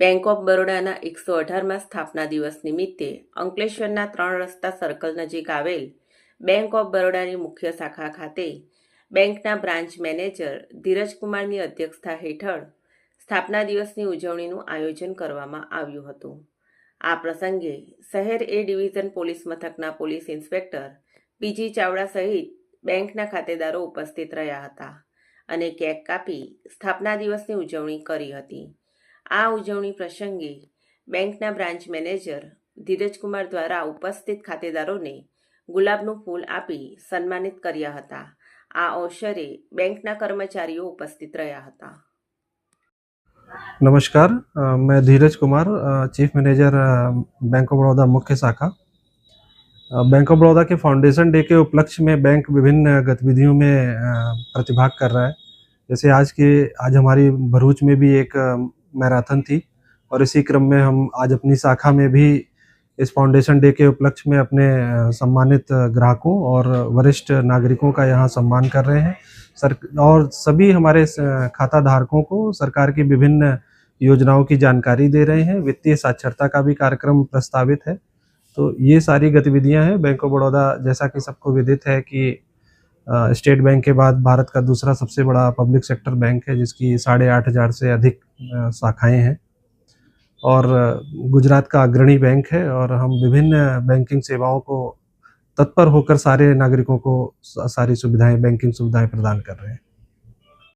Bank of બરોડાના એકસો અઢારમાં સ્થાપના દિવસ નિમિત્તે અંકલેશ્વરના ત્રણ રસ્તા સર્કલ નજીક આવેલ બેંક ઓફ બરોડાની મુખ્ય શાખા ખાતે બેંકના બ્રાન્ચ મેનેજર ધીરજકુમારની અધ્યક્ષતા હેઠળ સ્થાપના દિવસની ઉજવણીનું આયોજન કરવામાં આવ્યું હતું. આ પ્રસંગે શહેર એ ડિવિઝન પોલીસ મથકના police inspector P G Chavda બેંકના ખાતેદારો ઉપસ્થિત રહ્યા હતા અને કેક કાપી સ્થાપના દિવસની ઉજવણી કરી હતી. આ ઉજવણી પ્રસંગે બેંકના બ્રાન્ચ મેનેજર ધીરજકુમાર દ્વારા ઉપસ્થિત ખાતેદારોને ગુલાબનું ફૂલ આપી સન્માનિત કર્યા હતા આ અવસરે બેંકના કર્મચારીઓ ઉપસ્થિત રહ્યા હતા नमस्कार अ, मैं धीरज कुमार अ, chief manager a, bank of Baroda मुख्य शाखा अ, बैंक ऑफ बड़ौदा के फाउंडेशन डे के उपलक्ष्य में बैंक विभिन्न गतिविधियों में अ, प्रतिभाग कर रहा है जैसे आज के आज हमारी भरूच में भी एक अ, मैराथन थी और इसी क्रम में हम आज अपनी शाखा में भी इस फाउंडेशन डे के उपलक्ष्य में अपने सम्मानित ग्राहकों और वरिष्ठ नागरिकों का यहाँ सम्मान कर रहे हैं। सर, और सभी हमारे खाता धारकों को सरकार की विभिन्न योजनाओं की जानकारी दे रहे हैं। वित्तीय साक्षरता का भी कार्यक्रम प्रस्तावित है। तो ये सारी गतिविधियाँ हैं। बैंक ऑफ़ बड़ौदा जैसा कि सबको विदित है कि स्टेट बैंक के बाद भारत का दूसरा सबसे बड़ा पब्लिक सेक्टर बैंक है, जिसकी साढ़े आठ हज़ार से अधिक शाखाएँ हैं। और गुजरात का अग्रणी बैंक है और हम विभिन्न बैंकिंग सेवाओं को तत्पर होकर सारे नागरिकों को सारी सुविधाएँ, बैंकिंग सुविधाएँ प्रदान कर रहे हैं।